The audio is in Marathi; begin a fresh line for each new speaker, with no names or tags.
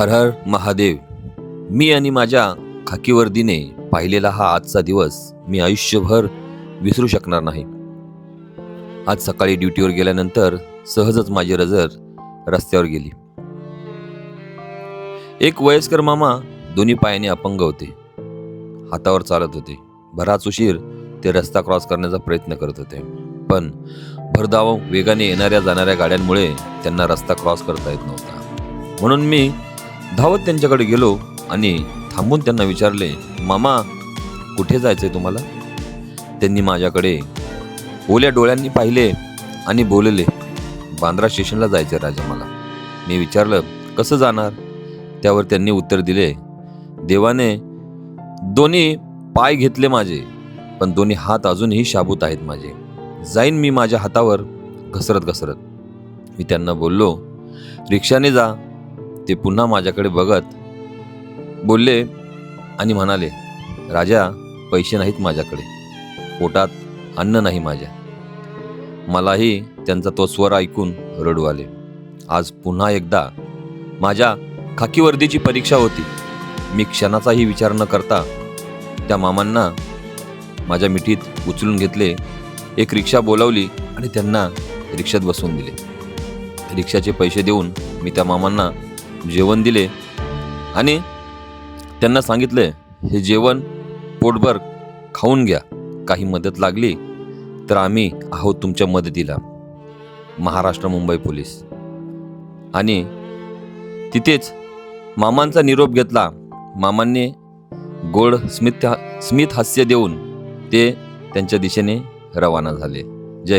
हर हर महादेव. मी आणि माझ्या खाकी वर्दीने पाहिलेला हा आजचा दिवस मी आयुष्यभर विसरू शकणार नाही. आज सकाळी ड्युटीवर गेल्यानंतर सहजच माझी नजर रस्त्यावर गेली. एक वयस्कर मामा दोन्ही पायाने अपंग होते. हातावर चालत होते. बराच उशीर ते रस्ता क्रॉस करण्याचा प्रयत्न करत होते. पण भरधाव वेगाने येणाऱ्या जाणाऱ्या गाड्यांमुळे त्यांना रस्ता क्रॉस करता येत नव्हता. म्हणून मी धावत त्यांच्याकडे गेलो आणि थांबून त्यांना विचारले मामा कुठे जायचं आहे तुम्हाला? त्यांनी माझ्याकडे ओल्या डोळ्यांनी पाहिले आणि बोलले बांद्रा स्टेशनला जायचं आहे राजा मला. मी विचारलं कसं जाणार? त्यावर त्यांनी उत्तर दिले देवाने दोन्ही पाय घेतले माझे पण दोन्ही हात अजूनही शाबूत आहेत माझे. जाईन मी माझ्या हातावर घसरत घसरत. मी त्यांना बोललो रिक्षाने जा ते पुन्हा माझ्याकडे बघत बोलले आणि म्हणाले राजा पैसे नाहीत माझ्याकडे. पोटात अन्न नाही माझ्या. मलाही त्यांचा तो स्वर ऐकून रडू आले. आज पुन्हा एकदा माझ्या खाकी वर्दीची परीक्षा होती. मी क्षणाचाही विचार न करता त्या मामांना माझ्या मिठीत उचलून घेतले एक रिक्षा बोलावली आणि त्यांना रिक्षात बसवून दिले. रिक्षाचे पैसे देऊन मी त्या मामांना जेवण दिले आणि त्यांना सांगितले हे जेवण पोटभर खाऊन घ्या. काही मदत लागली तर आम्ही आहोत तुमच्या मदतीला. महाराष्ट्र मुंबई पोलीस. आणि तिथेच मामांचा निरोप घेतला. मामांनी गोड स्मित स्मित हास्य देऊन ते त्यांच्या दिशेने रवाना झाले. जय हिंद.